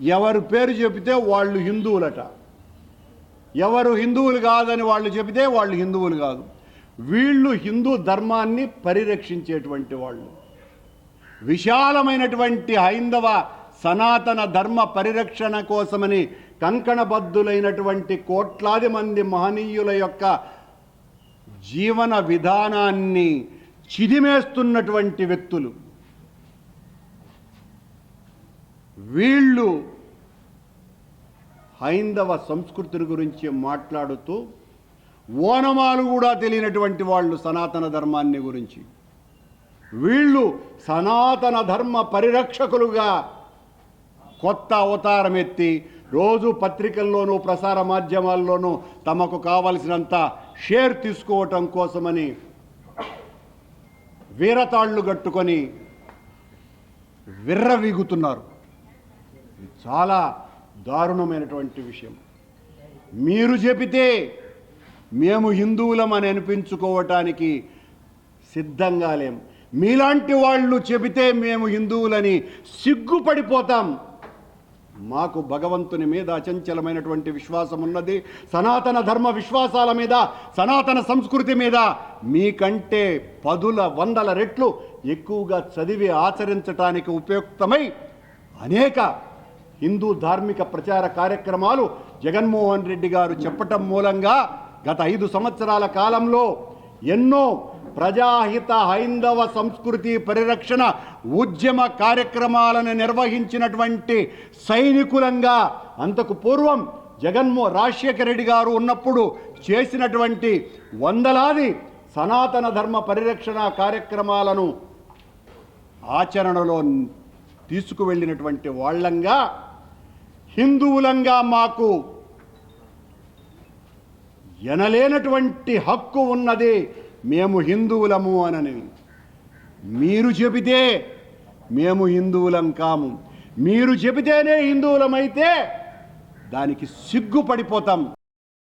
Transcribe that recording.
ఎవరు పేరు చెబితే వాళ్ళు హిందువులట. ఎవరు హిందువులు కాదని వాళ్ళు చెబితే వాళ్ళు హిందువులు కాదు. వీళ్ళు హిందూ ధర్మాన్ని పరిరక్షించేటువంటి వాళ్ళు. విశాలమైనటువంటి హైందవ సనాతన ధర్మ పరిరక్షణ కోసమని కంకణబద్ధులైనటువంటి కోట్లాది మంది మహనీయుల యొక్క జీవన విధానాన్ని చిదిమేస్తున్నటువంటి వ్యక్తులు. వీళ్ళు హైందవ సంస్కృతిని గురించి మాట్లాడుతూ ఓనమాలు కూడా తెలియనటువంటి వాళ్ళు సనాతన ధర్మాన్ని గురించి. వీళ్ళు సనాతన ధర్మ పరిరక్షకులుగా కొత్త అవతారం ఎత్తి రోజు పత్రికల్లోనూ ప్రసార మాధ్యమాల్లోనూ తమకు కావలసినంత షేర్ తీసుకోవటం కోసమని వీరతాళ్ళు కట్టుకొని విర్రవీగుతున్నారు. ఇది చాలా దారుణమైనటువంటి విషయం. మీరు చెబితే మేము హిందువులమని అనిపించుకోవటానికి సిద్ధంగా లేం. మీలాంటి వాళ్ళు చెబితే మేము హిందువులని సిగ్గుపడిపోతాం. మాకు భగవంతుని మీద అచంచలమైనటువంటి విశ్వాసం ఉన్నది. సనాతన ధర్మ విశ్వాసాల మీద సనాతన సంస్కృతి మీద మీకంటే పదుల వందల రెట్లు ఎక్కువగా చదివి ఆచరించటానికి ఉపయుక్తమై అనేక హిందూ ధార్మిక ప్రచార కార్యక్రమాలు జగన్మోహన్ రెడ్డి గారు చెప్పటం మూలంగా గత ఐదు సంవత్సరాల కాలంలో ఎన్నో ప్రజాహిత హైందవ సంస్కృతి పరిరక్షణ ఉద్యమ కార్యక్రమాలను నిర్వహించినటువంటి సైనికులంగా అంతకు పూర్వం జగన్మో రాజశేఖర రెడ్డి గారు ఉన్నప్పుడు చేసినటువంటి వందలాది సనాతన ధర్మ పరిరక్షణ కార్యక్రమాలను ఆచరణలో తీసుకువెళ్ళినటువంటి వాళ్ళంగా హిందువులంగా మాకు ఎనలేనటువంటి హక్కు ఉన్నది మేము హిందువులము అనని. మీరు చెబితే మేము హిందువులం కాము. మీరు చెబితేనే హిందువులమైతే దానికి సిగ్గుపడిపోతాం.